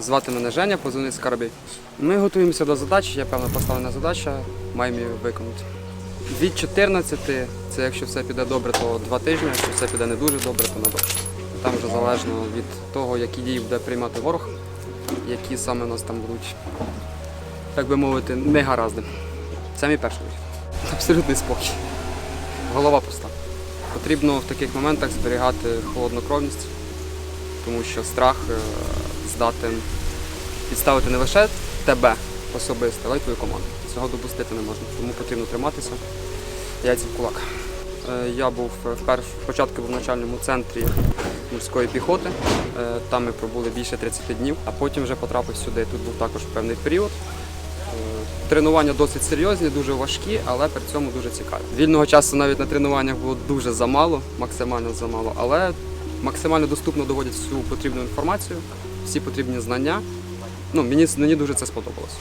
Звати мене Женя, позивний Скарбій. Ми готуємося до задачі, є певна поставлена задача, маємо її виконати. Від 14, це якщо все піде добре, то два тижні, якщо все піде не дуже добре, то на. Там вже залежно від того, які дії буде приймати ворог, які саме у нас там будуть, так би мовити, не гаразди. Це мій перший вихід. Абсолютний спокій. Голова пуста. Потрібно в таких моментах зберігати холоднокровність, тому що страх здатен підставити не лише тебе особисто, але й твою команду. Цього допустити не можна, тому потрібно триматися. Яйця в кулак. Е, Я був е, вперше спочатку був в начальному центрі морської піхоти. Е, Там ми пробули більше 30 днів, а потім вже потрапив сюди. Тут був також певний період. Тренування досить серйозні, дуже важкі, але при цьому дуже цікаві. Вільного часу навіть на тренуваннях було дуже замало, максимально замало, але максимально доступно доводять всю потрібну інформацію, всі потрібні знання. Ну, мені, мені дуже це сподобалось.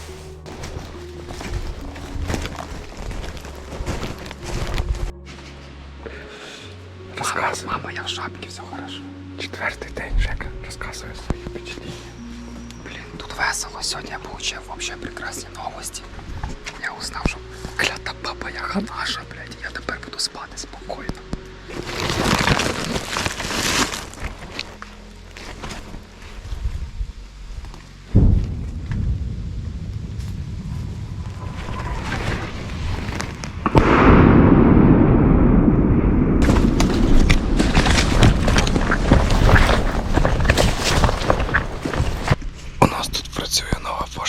Мама, я в шапці, все хорошо. Четвертий день, Жека, розказує свої впечатлення. Блін, тут весело. Сьогодні я получив вообще прекрасні новості. Я узнав, що клята баба яга наша,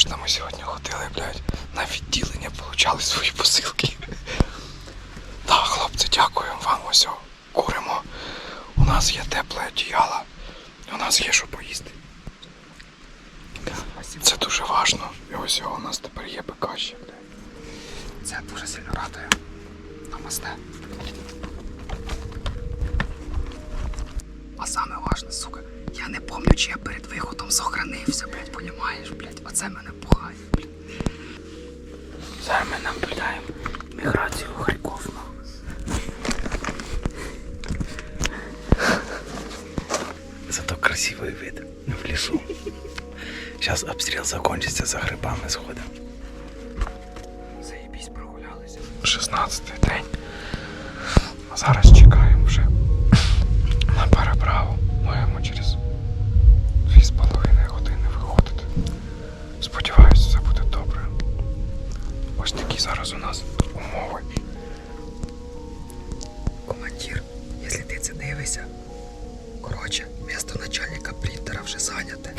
нова. Ми сьогодні ходили, блядь, на відділення, получали свої посилки. Так, хлопці, дякуємо вам. Ось куримо. У нас є тепле одіяло. У нас є що поїсти. Це дуже важно. І ось о, у нас тепер є БК ще. Це дуже сильно радує. Намасте. А саме важне, сука, я не пам'ятаю, чи я перед виходом сохранився, блядь, понімаєш, блядь. Оце мене пугає, блядь. Зараз ми наблюдаємо міграцію Харкова. Зато красивый вид в лесу. Сейчас обстрел закончится, за грибами сходим. Заєбісь, прогулялися. 16 день. А зараз чекаємо вже зараз у нас умови. Командир, якщо ти це дивишся, коротше, місто начальника принтера вже зайняте.